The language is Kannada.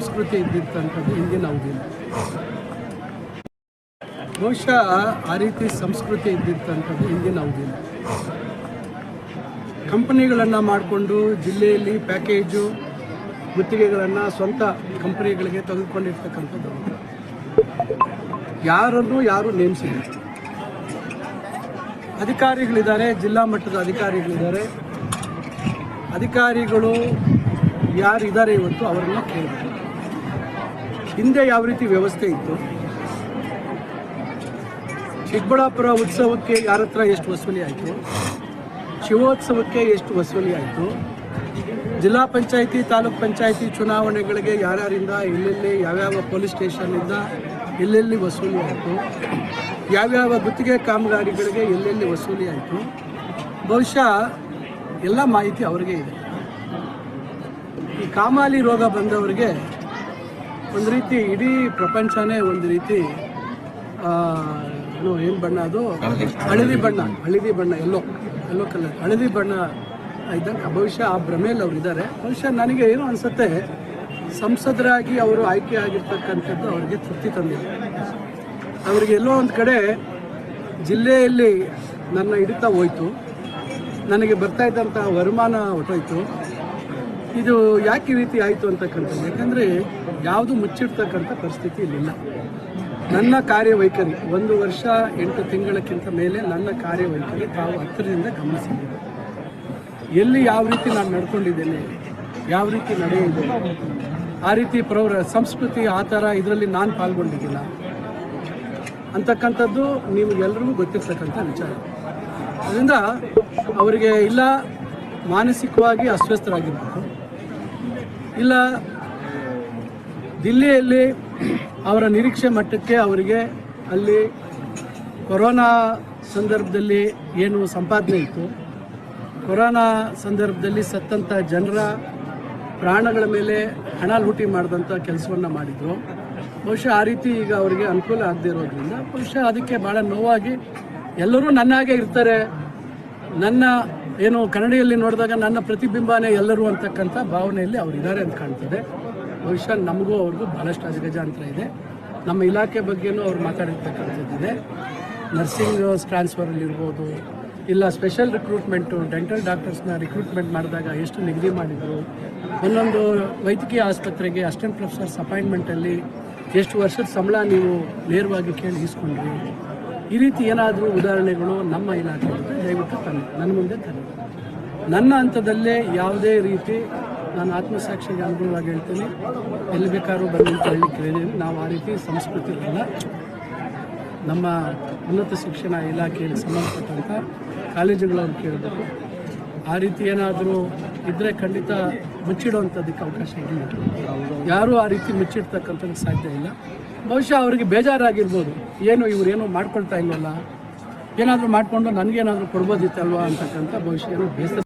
ಸಂಸ್ಕೃತಿ ಇದ್ದಿರ್ತಕ್ಕಂಥದ್ದು ಹಿಂದಿನ ಅವಧಿಯಲ್ಲಿ ಬಹುಶಃ ಆ ರೀತಿ ಸಂಸ್ಕೃತಿ ಇದ್ದಿರ್ತಕ್ಕಂಥದ್ದು ಹಿಂದಿನ ಅವಧಿಯಲ್ಲಿ ಕಂಪನಿಗಳನ್ನು ಮಾಡಿಕೊಂಡು ಜಿಲ್ಲೆಯಲ್ಲಿ ಪ್ಯಾಕೇಜು, ಗುತ್ತಿಗೆಗಳನ್ನು ಸ್ವಂತ ಕಂಪನಿಗಳಿಗೆ ತೆಗೆದುಕೊಂಡಿರ್ತಕ್ಕಂಥದ್ದು. ಯಾರನ್ನು ಯಾರು ನೇಮಿಸಿಲ್ಲ. ಅಧಿಕಾರಿಗಳಿದ್ದಾರೆ, ಜಿಲ್ಲಾ ಮಟ್ಟದ ಅಧಿಕಾರಿಗಳಿದ್ದಾರೆ. ಅಧಿಕಾರಿಗಳು ಯಾರಿದ್ದಾರೆ ಇವತ್ತು ಅವರನ್ನು ಕೇಳಬೇಕು ಹಿಂದೆ ಯಾವ ರೀತಿ ವ್ಯವಸ್ಥೆ ಇತ್ತು? ಚಿಕ್ಕಬಳ್ಳಾಪುರ ಉತ್ಸವಕ್ಕೆ ಯಾರ ಹತ್ರ ಎಷ್ಟು ವಸೂಲಿ ಆಯಿತು? ಶಿವೋತ್ಸವಕ್ಕೆ ಎಷ್ಟು ವಸೂಲಿ ಆಯಿತು? ಜಿಲ್ಲಾ ಪಂಚಾಯಿತಿ, ತಾಲೂಕ್ ಪಂಚಾಯಿತಿ ಚುನಾವಣೆಗಳಿಗೆ ಯಾರ್ಯಾರಿಂದ, ಎಲ್ಲೆಲ್ಲಿ, ಯಾವ್ಯಾವ ಪೊಲೀಸ್ ಸ್ಟೇಷನ್ನಿಂದ ಎಲ್ಲೆಲ್ಲಿ ವಸೂಲಿ ಆಯಿತು? ಯಾವ್ಯಾವ ಗುತ್ತಿಗೆ ಕಾಮಗಾರಿಗಳಿಗೆ ಎಲ್ಲೆಲ್ಲಿ ವಸೂಲಿ ಆಯಿತು? ಬಹುಶಃ ಎಲ್ಲ ಮಾಹಿತಿ ಅವ್ರಿಗೆ ಇದೆ. ಈ ಕಾಮಾಲಿ ರೋಗ ಬಂದವರಿಗೆ ಒಂದು ರೀತಿ ಇಡೀ ಪ್ರಪಂಚನೇ ಒಂದು ರೀತಿ ಏನು ಏನು ಬಣ್ಣ ಅದು? ಹಳದಿ. ಬಣ್ಣ ಹಳದಿ ಬಣ್ಣ ಎಲ್ಲೋ ಎಲ್ಲೋ ಕಲರ್ ಹಳದಿ ಬಣ್ಣ ಇದ್ದಂಗೆ ಭವಿಷ್ಯ ಆ ಭ್ರಮೆಯಲ್ಲಿ ಅವ್ರು ಇದ್ದಾರೆ. ಬಹುಶಃ ನನಗೆ ಏನು ಅನಿಸುತ್ತೆ ಸಂಸದರಾಗಿ ಅವರು ಆಯ್ಕೆ ಆಗಿರ್ತಕ್ಕಂಥದ್ದು ಅವರಿಗೆ ತೃಪ್ತಿ ತಂದಿದೆ. ಅವರಿಗೆ ಎಲ್ಲೋ ಒಂದು ಕಡೆ ಜಿಲ್ಲೆಯಲ್ಲಿ ನನ್ನ ಹಿಡಿತ ಹೋಯ್ತು. ನನಗೆ ಬರ್ತಾ ಇದ್ದಂಥ ವರಮಾನ ಹೊಟ್ಟೋಯ್ತು ಇದು ಯಾಕೆ ರೀತಿ ಆಯಿತು ಅಂತಕ್ಕಂಥದ್ದು ಯಾಕಂದರೆ ಯಾವುದು ಮುಚ್ಚಿಡ್ತಕ್ಕಂಥ ಪರಿಸ್ಥಿತಿ ಇಲ್ಲಿಲ್ಲ ನನ್ನ ಕಾರ್ಯವೈಖರಿ, ಒಂದು ವರ್ಷ ಎಂಟು ತಿಂಗಳಕ್ಕಿಂತ ಮೇಲೆ ನನ್ನ ಕಾರ್ಯವೈಖರಿ ತಾವು ಹತ್ತಿರದಿಂದ ಗಮನಿಸಿದ್ದೀವಿ ಎಲ್ಲಿ ಯಾವ ರೀತಿ ನಾನು ನಡ್ಕೊಂಡಿದ್ದೇನೆ, ಯಾವ ರೀತಿ ನಡೆಯಿದೆ, ಆ ರೀತಿ ಪ್ರವರ ಸಂಸ್ಕೃತಿ ಆ ಥರ ಇದರಲ್ಲಿ ನಾನು ಪಾಲ್ಗೊಂಡಿದ್ದಿಲ್ಲ ಅಂತಕ್ಕಂಥದ್ದು ನೀವು ಎಲ್ರಿಗೂ ಗೊತ್ತಿರ್ತಕ್ಕಂಥ ವಿಚಾರ. ಅದರಿಂದ ಅವರಿಗೆ ಇಲ್ಲ, ಮಾನಸಿಕವಾಗಿ ಅಸ್ವಸ್ಥರಾಗಿರ್ಬೇಕು. ಇಲ್ಲ. ದಿಲ್ಲಿಯಲ್ಲಿ ಅವರ ನಿರೀಕ್ಷೆ ಮಟ್ಟಕ್ಕೆ ಅವರಿಗೆ ಅಲ್ಲಿ ಕೊರೋನಾ ಸಂದರ್ಭದಲ್ಲಿ ಏನು ಸಂಪಾದನೆ ಇತ್ತು. ಕೊರೋನಾ ಸಂದರ್ಭದಲ್ಲಿ ಸತ್ತಂಥ ಜನರ ಪ್ರಾಣಗಳ ಮೇಲೆ ಹಣ ಲೂಟಿ ಮಾಡಿದಂಥ ಕೆಲಸವನ್ನು ಮಾಡಿದರು. ಬಹುಶಃ ಆ ರೀತಿ ಈಗ ಅವರಿಗೆ ಅನುಕೂಲ ಆಗದೇ ಇರೋದ್ರಿಂದ ಬಹುಶಃ ಅದಕ್ಕೆ ಭಾಳ ನೋವಾಗಿ ಎಲ್ಲರೂ ನನ್ನಾಗೆ ಇರ್ತಾರೆ. ನನ್ನ ಏನು ಕನ್ನಡಿಯಲ್ಲಿ ನೋಡಿದಾಗ ನನ್ನ ಪ್ರತಿಬಿಂಬನೇ ಎಲ್ಲರೂ ಅಂತಕ್ಕಂಥ ಭಾವನೆಯಲ್ಲಿ ಅವರು ಇದ್ದಾರೆ ಅಂತ ಕಾಣ್ತದೆ. ಬಹುಶಃ ನಮಗೂ ಅವ್ರಿಗೂ ಭಾಳಷ್ಟು ಅಜಗಜಾಂತರ ಇದೆ. ನಮ್ಮ ಇಲಾಖೆ ಬಗ್ಗೆನೂ ಅವ್ರು ಮಾತಾಡಿರ್ತಕ್ಕಂಥದ್ದಿದೆ. ನರ್ಸಿಂಗ್ ಟ್ರಾನ್ಸ್ಫರಲ್ಲಿ ಇರ್ಬೋದು, ಇಲ್ಲ ಸ್ಪೆಷಲ್ ರಿಕ್ರೂಟ್ಮೆಂಟು ಡೆಂಟಲ್ ಡಾಕ್ಟರ್ಸ್ನ ರಿಕ್ರೂಟ್ಮೆಂಟ್ ಮಾಡಿದಾಗ ಎಷ್ಟು ನಿಗದಿ ಮಾಡಿದರು. ಒಂದೊಂದು ವೈದ್ಯಕೀಯ ಆಸ್ಪತ್ರೆಗೆ ಅಸಿಸ್ಟೆಂಟ್ ಪ್ರೊಫೆಸರ್ಸ್ ಅಪಾಯಿಂಟ್ಮೆಂಟಲ್ಲಿ ಎಷ್ಟು ವರ್ಷದ ಸಂಬಳ ನೀವು ನೇರವಾಗಿ ಕೇಳಿ ಇಸ್ಕೊಂಡ್ರಿ ಈ ರೀತಿ ಏನಾದರೂ ಉದಾಹರಣೆಗಳು ನಮ್ಮ ಇಲಾಖೆ ದಯವಿಟ್ಟು ತನ್ನಿ. ನನ್ನ ಮುಂದೆ ತನ್ನಿ. ನನ್ನ ಹಂತದಲ್ಲೇ ಯಾವುದೇ ರೀತಿ ನಾನು ಆತ್ಮಸಾಕ್ಷಿಗೆ ಅನುಗುಣವಾಗಿ ಹೇಳ್ತೀನಿ. ಎಲ್ಲಿ ಬೇಕಾದ್ರೂ ಬಂದು ಅಂತ ಹೇಳಲಿಕ್ಕೆ ಹೇಳಿದ್ದೀನಿ ನಾವು ಆ ರೀತಿ ಸಂಸ್ಕೃತಿ ಇಲ್ಲ ನಮ್ಮ ಉನ್ನತ ಶಿಕ್ಷಣ ಇಲಾಖೆಯಲ್ಲಿ ಸಂಬಂಧಪಟ್ಟಂಥ ಕಾಲೇಜುಗಳವ್ರು ಕೇಳಬೇಕು. ಆ ರೀತಿ ಏನಾದರೂ ಇದ್ದರೆ ಖಂಡಿತ ಮುಚ್ಚಿಡುವಂಥದ್ದಕ್ಕೆ ಅವಕಾಶ ಇಲ್ಲ. ಯಾರೂ ಆ ರೀತಿ ಮುಚ್ಚಿಡ್ತಕ್ಕಂಥದ್ದು ಸಾಧ್ಯ ಇಲ್ಲ. ಬಹುಶಃ ಅವರಿಗೆ ಬೇಜಾರಾಗಿರ್ಬೋದು. ಏನು ಇವರೇನು ಮಾಡ್ಕೊಳ್ತಾ ಇಲ್ವಲ್ಲ? ಏನಾದರೂ ಮಾಡಿಕೊಂಡು ನನಗೇನಾದರೂ ಕೊಡ್ಬೋದಿತ್ತಲ್ವಾ ಅಂತಕ್ಕಂಥ ಬಹುಶಃ ಏನೋ ಬೇಸರ